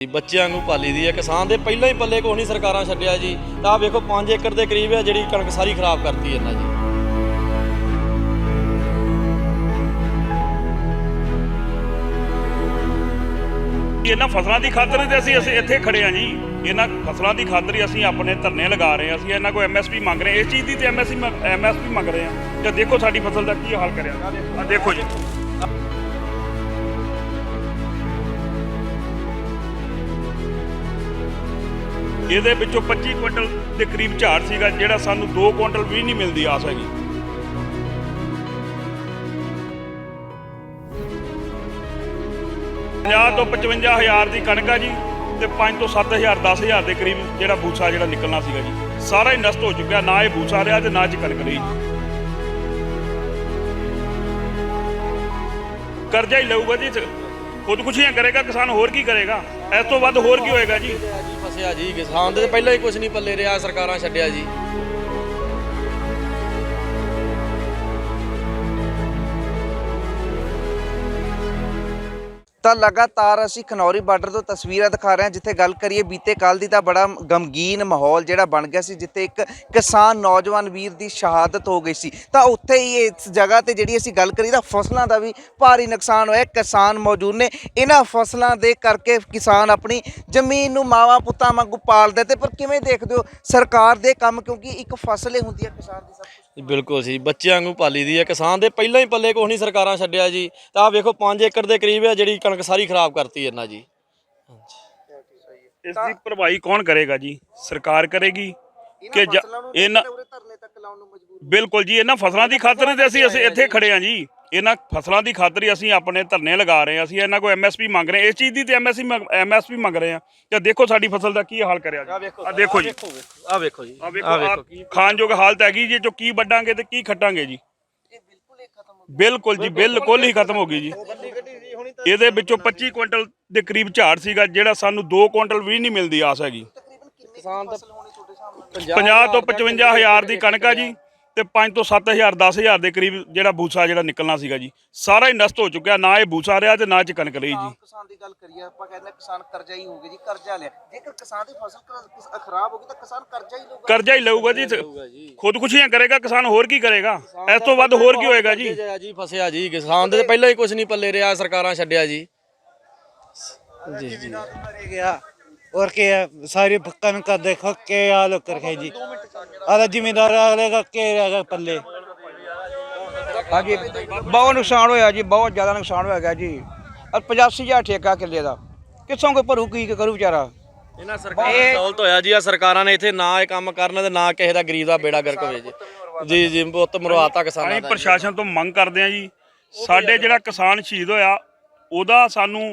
ਬੱਚਿਆਂ ਨੂੰ ਪਾਲੀ ਦੀ ਹੈ। ਕਿਸਾਨ ਦੇ ਪਹਿਲਾਂ ਹੀ ਪੱਲੇ ਕੋਈ ਨਹੀਂ ਸਰਕਾਰਾਂ ਛੱਡਿਆ ਜੀ। ਤਾਂ ਵੇਖੋ 5 ਏਕੜ ਦੇ ਕਰੀਬ ਹੈ, ਜਿਹੜੀ ਕਣਕ ਸਾਰੀ ਖਰਾਬ ਕਰਤੀ ਇਹਨਾਂ ਜੀ। ਇਹਨਾਂ ਫਸਲਾਂ ਦੀ ਖਾਤਰ ਤੇ ਅਸੀਂ ਅਸੀਂ ਇੱਥੇ ਖੜੇ ਆ ਜੀ। ਇਹਨਾਂ ਫਸਲਾਂ ਦੀ ਖਾਤਰ ਹੀ ਅਸੀਂ ਆਪਣੇ ਧਰਨੇ ਲਗਾ ਰਹੇ ਹਾਂ। ਅਸੀਂ ਇਹਨਾਂ ਕੋਲ ਐਮਐਸਪੀ ਮੰਗ ਰਹੇ ਹਾਂ। ਇਸ ਚੀਜ਼ ਦੀ ਤੇ ਐਮਐਸਪੀ ਐਮਐਸਪੀ ਮੰਗ ਰਹੇ ਹਾਂ। ਤੇ ਦੇਖੋ ਸਾਡੀ ਫਸਲ ਦਾ ਕੀ ਹਾਲ ਕਰਿਆ। ਆ ਦੇਖੋ ਜੀ। ਇਹਦੇ ਵਿੱਚੋਂ 25 ਕੁਇੰਟਲ ਦੇ ਕਰੀਬ ਝਾੜ ਸੀਗਾ, ਜਿਹੜਾ ਸਾਨੂੰ 2 ਕੁਇੰਟਲ ਵੀ ਨਹੀਂ ਮਿਲਦੀ ਆਸ ਹੈਗੀ। ਪੰਜਾਹ ਤੋਂ 55000 ਦੀ ਕਣਕ ਆ ਜੀ, ਤੇ 5 ਤੋਂ 7000 10000 ਦੇ ਕਰੀਬ ਜਿਹੜਾ ਬੂਸਾ ਜਿਹੜਾ ਨਿਕਲਣਾ ਸੀਗਾ ਜੀ। ਸਾਰਾ ਹੀ ਨਸ਼ਟ ਹੋ ਚੁੱਕਿਆ, ਨਾ ਇਹ ਬੂਸਾ ਰਿਹਾ ਤੇ ਨਾ ਚ ਕਣਕ ਰਹੀ। ਕਰਜ਼ਾ ਹੀ ਲਊਗਾ ਜੀ ਖੁਦਕੁਸ਼ੀਆਂ ਕਰੇਗਾ, ਕਿਸਾਨ ਹੋਰ ਕੀ ਕਰੇਗਾ? ਇਸ ਤੋਂ ਵੱਧ ਹੋਰ ਕੀ ਹੋਏਗਾ ਜੀ? ਫਸਿਆ ਜੀ, ਕਿਸਾਨ ਦੇ ਪਹਿਲਾਂ ਹੀ ਕੁਝ ਨਹੀਂ ਪੱਲੇ ਰਿਹਾ, ਸਰਕਾਰਾਂ ਛੱਡਿਆ ਜੀ। ਤਾਂ ਲਗਾਤਾਰ ਅਸੀਂ ਖਨੌਰੀ ਬਾਰਡਰ ਤੋਂ ਤਸਵੀਰਾਂ ਦਿਖਾ ਰਹੇ ਹਾਂ, ਜਿੱਥੇ ਗੱਲ ਕਰੀਏ ਬੀਤੇ ਕੱਲ ਦੀ ਤਾਂ ਬੜਾ ਗਮਗੀਨ ਮਾਹੌਲ ਜਿਹੜਾ ਬਣ ਗਿਆ ਸੀ, ਜਿੱਥੇ ਇੱਕ ਕਿਸਾਨ ਨੌਜਵਾਨ ਵੀਰ ਦੀ ਸ਼ਹਾਦਤ ਹੋ ਗਈ ਸੀ। ਤਾਂ ਉੱਥੇ ਹੀ ਇਸ ਜਗ੍ਹਾ ਤੇ ਜਿਹੜੀ ਅਸੀਂ ਗੱਲ ਕਰੀ ਤਾਂ ਫਸਲਾਂ ਦਾ ਵੀ ਭਾਰੀ ਨੁਕਸਾਨ ਹੋਇਆ। ਕਿਸਾਨ ਮੌਜੂਦ ਨੇ, ਇਹਨਾਂ ਫਸਲਾਂ ਦੇ ਕਰਕੇ ਕਿਸਾਨ ਆਪਣੀ ਜ਼ਮੀਨ ਨੂੰ ਮਾਵਾ ਪੁੱਤਾਂ ਵਾਂਗੂ ਪਾਲਦੇ ਤੇ ਪਰ ਕਿਵੇਂ ਦੇਖਦੇ ਹੋ ਸਰਕਾਰ ਦੇ ਕੰਮ? ਕਿਉਂਕਿ ਇੱਕ ਫਸਲ ਹੀ ਹੁੰਦੀ ਹੈ ਕਿਸਾਨ ਦੀ ਸਭ ਬਿਲਕੁਲ ਸੀ ਬੱਚਿਆਂ ਵਾਂਗੂ ਪਾਲੀ ਦੀ ਹੈ। ਕਿਸਾਨ ਦੇ ਪਹਿਲਾਂ ਹੀ ਪੱਲੇ ਕੋਈ ਨਹੀਂ ਸਰਕਾਰਾਂ ਛੱਡਿਆ ਜੀ। ਤਾਂ ਆਹ ਵੇਖੋ 5 ਏਕੜ ਦੇ ਕਰੀਬ ਹੈ, ਜਿਹੜੀ ਕਣਕ ਸਾਰੀ ਖਰਾਬ ਕਰਤੀ ਇਹਨਾਂ ਜੀ। ਇਸ ਦੀ ਭਰਵਾਈ ਕੌਣ ਕਰੇਗਾ ਜੀ? ਸਰਕਾਰ ਕਰੇਗੀ? ਕਿ ਜ- ਇਹਨਾਂ ਧਰਨੇ ਤੱਕ ਲਾਉਣ ਨੂੰ ਮਜਬੂਰ ਬਿਲਕੁਲ ਜੀ ਇਹਨਾਂ ਫਸਲਾਂ ਦੀ ਖਾਤਰ ਤੇ ਅਸੀਂ ਅਸੀਂ ਇੱਥੇ ਖੜੇ ਆ ਜੀ। ਇਹਨਾਂ ਫਸਲਾਂ ਦੀ ਖਾਤਰ ਹੀ ਅਸੀਂ ਆਪਣੇ ਧਰਨੇ ਲਗਾ ਰਹੇ ਹਾਂ। ਅਸੀਂ ਇਹਨਾਂ ਕੋਲ ਐਮਐਸਪੀ ਮੰਗ ਰਹੇ ਹਾਂ। ਇਸ ਚੀਜ਼ ਦੀ ਤੇ ਐਮਐਸਪੀ ਐਮਐਸਪੀ ਮੰਗ ਰਹੇ ਹਾਂ। ਤੇ ਦੇਖੋ ਸਾਡੀ ਫਸਲ ਦਾ ਕੀ ਹਾਲ ਕਰਿਆ ਜੀ। ਆ ਦੇਖੋ ਜੀ। ਆਹ ਵੇਖੋ ਜੀ ਆ ਵੇਖੋ ਆਹ ਖਾਣਯੋਗ ਹਾਲਤ ਹੈਗੀ ਜੀ ਜੋ ਕੀ ਵੱਡਾਂਗੇ ਤੇ ਕੀ ਖੱਟਾਂਗੇ ਜੀ। ਬਿਲਕੁਲ ਜੀ ਬਿਲਕੁਲ ਹੀ ਖਤਮ ਹੋ ਗਈ ਜੀ। ਇਹਦੇ ਵਿੱਚੋਂ 25 ਕੁਇੰਟਲ ਦੇ ਕਰੀਬ ਝਾੜ ਸੀਗਾ ਜਿਹੜਾ ਸਾਨੂੰ 2 ਕੁਇੰਟਲ ਵੀ ਨਹੀਂ ਮਿਲਦੀ ਆਸ ਹੈਗੀ। ਕਿਸਾਨ ਦਾ 50 ਤੋਂ 55000 ਦੀ ਕਣਕ ਆ ਜੀ ਤੇ 5 ਤੋਂ 7000 10000 ਦੇ ਕਰੀਬ ਜਿਹੜਾ ਬੂਸਾ ਜਿਹੜਾ ਨਿਕਲਣਾ ਸੀਗਾ ਜੀ। ਸਾਰਾ ਹੀ ਨਸ਼ਟ ਹੋ ਚੁੱਕਿਆ ਨਾ ਇਹ ਬੂਸਾ ਰਿਹਾ ਤੇ ਨਾ ਚ ਕਣਕ ਰਹੀ ਜੀ। ਕਰਜ਼ਾ ਹੀ ਹੋਊਗਾ ਜੀ ਕਰਜ਼ਾ ਲਿਆ। ਲਊਗਾ। ਜੀ ਖੁਦਕੁਸ਼ੀਆਂ ਕਰੇਗਾ ਕਿਸਾਨ ਹੋਰ ਕੀ ਕਰੇਗਾ? ਇਸ ਤੋਂ ਵੱਧ ਹੋਰ ਕੀ ਹੋਏਗਾ ਜੀ? ਫਸਿਆ ਜੀ ਕਿਸਾਨ ਦੇ ਪਹਿਲਾਂ ਹੀ ਕੁਝ ਨਹੀਂ ਪੱਲੇ ਰਿਹਾ ਸਰਕਾਰਾਂ ਛੱਡਿਆ ਜੀ। ਜੀ ਜੀ। ਗਿਆ और क्या सारी कनक का देखो के हाल कर है जी अरे जिम्मेदार अगले का के रहेगा पल्ले ਹਾਂਜੀ ਬਹੁਤ ਨੁਕਸਾਨ ਹੋਇਆ ਜੀ ਬਹੁਤ ਜ਼ਿਆਦਾ ਨੁਕਸਾਨ ਹੋਇਆ ਗਿਆ ਜੀ ਅਹ 85000 ਠੇਕਾ ਕਿੱਲੇ ਦਾ ਕਿੱਥੋਂ ਕੋਈ ਭਰੂ ਕੀ ਕਰੂ ਵਿਚਾਰਾ ਇਹਨਾਂ ਸਰਕਾਰ ਦਾ ਦੌਲਤ ਹੋਇਆ ਜੀ ਆ ਸਰਕਾਰਾਂ ਨੇ ਇੱਥੇ ਨਾ ਇਹ ਕੰਮ ਕਰਨ ਤੇ ਨਾ ਕਿਸੇ ਦਾ ਗਰੀਬ ਦਾ ਬੇੜਾ ਗਰਕ ਹੋਵੇ ਜੀ ਜੀ ਜੀ ਬਹੁਤ ਮਰਵਾਤਾ ਕਿਸਾਨਾਂ ਅਸੀਂ ਦਾ ਜੀ। ਪ੍ਰਸ਼ਾਸਨ ਤੋਂ ਮੰਗ ਕਰਦੇ ਹਾਂ ਜੀ ਸਾਡੇ ਜਿਹੜਾ ਕਿਸਾਨ ਸ਼ਹੀਦ ਹੋਇਆ ਉਹਦਾ ਸਾਨੂੰ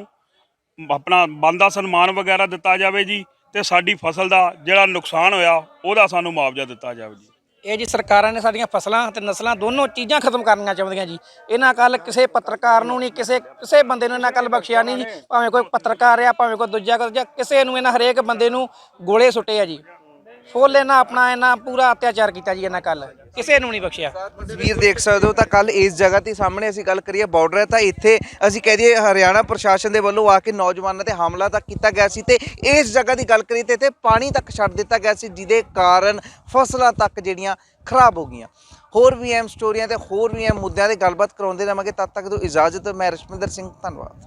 ਆਪਣਾ ਬੰਦਾ ਸਨਮਾਨ ਵਗੈਰਾ ਦਿੱਤਾ ਜਾਵੇ ਜੀ ਤੇ ਸਾਡੀ ਫਸਲ ਦਾ ਜਿਹੜਾ ਨੁਕਸਾਨ ਹੋਇਆ, ਉਹਦਾ ਸਾਨੂੰ ਮੁਆਵਜ਼ਾ ਦਿੱਤਾ ਜਾਵੇ ਜੀ। ਇਹ ਜੀ ਸਰਕਾਰਾਂ ਨੇ ਸਾਡੀਆਂ ਫਸਲਾਂ ਤੇ ਨਸਲਾਂ ਦੋਨੋਂ ਚੀਜ਼ਾਂ ਖਤਮ ਕਰਨੀਆਂ ਚਾਹੁੰਦੀਆਂ ਜੀ। ਇਹਨਾਂ ਕੱਲ ਕਿਸੇ ਪੱਤਰਕਾਰ ਨੂੰ ਨਹੀਂ, ਕਿਸੇ ਕਿਸੇ ਬੰਦੇ ਨੂੰ ਇਹਨਾਂ ਕੱਲ ਬਖਸ਼ਿਆ ਨਹੀਂ ਜੀ। ਭਾਵੇਂ ਕੋਈ ਪੱਤਰਕਾਰ ਆ, ਭਾਵੇਂ ਕੋਈ ਦੂਜਾ ਦੂਜਾ, ਕਿਸੇ ਨੂੰ ਇਹਨਾਂ ਹਰੇਕ ਬੰਦੇ ਨੂੰ ਗੋਲੇ ਸੁੱਟੇ ਆ ਜੀ। ਫੁੱਲ ਇਹਨਾਂ ਆਪਣਾ ਇਹਨਾਂ ਪੂਰਾ ਅਤਿਆਚਾਰ ਕੀਤਾ ਜੀ ਇਹਨਾਂ ਕੱਲ ਕਿਸੇ ਨੂੰ ਨਹੀਂ ਬਖਸ਼ਿਆ। ਤਸਵੀਰ ਦੇਖ ਸਕਦੇ ਹੋ ਤਾਂ ਕੱਲ ਇਸ ਜਗ੍ਹਾ ਤੇ ਸਾਹਮਣੇ ਅਸੀਂ ਗੱਲ ਕਰੀਏ ਬਾਰਡਰ ਹੈ ਤਾਂ ਇੱਥੇ ਅਸੀਂ ਕਹਿ ਦਈਏ ਹਰਿਆਣਾ ਪ੍ਰਸ਼ਾਸਨ ਦੇ ਵੱਲੋਂ ਆ ਕੇ ਨੌਜਵਾਨਾਂ ਤੇ ਹਮਲਾ ਤਾਂ ਕੀਤਾ ਗਿਆ ਸੀ ਤੇ ਇਸ ਜਗ੍ਹਾ ਦੀ ਗੱਲ ਕਰੀਏ ਤੇ ਇੱਥੇ ਪਾਣੀ ਤੱਕ ਛੱਡ ਦਿੱਤਾ ਗਿਆ ਸੀ ਜਿਹਦੇ ਕਾਰਨ ਫਸਲਾਂ ਤੱਕ ਜਿਹੜੀਆਂ ਖਰਾਬ ਹੋ ਗਈਆਂ। ਹੋਰ ਵੀ ਐਮ ਸਟੋਰੀਆਂ ਤੇ ਹੋਰ ਵੀ ਐਮ ਮੁੱਦਿਆਂ ਤੇ ਗੱਲਬਾਤ ਕਰਾਉਂਦੇ ਰਹਾਂਗੇ ਤਦ ਤੱਕ ਤੋਂ ਇਜਾਜ਼ਤ ਮੈਂ ਰਸ਼ਮਿੰਦਰ ਸਿੰਘ, ਧੰਨਵਾਦ।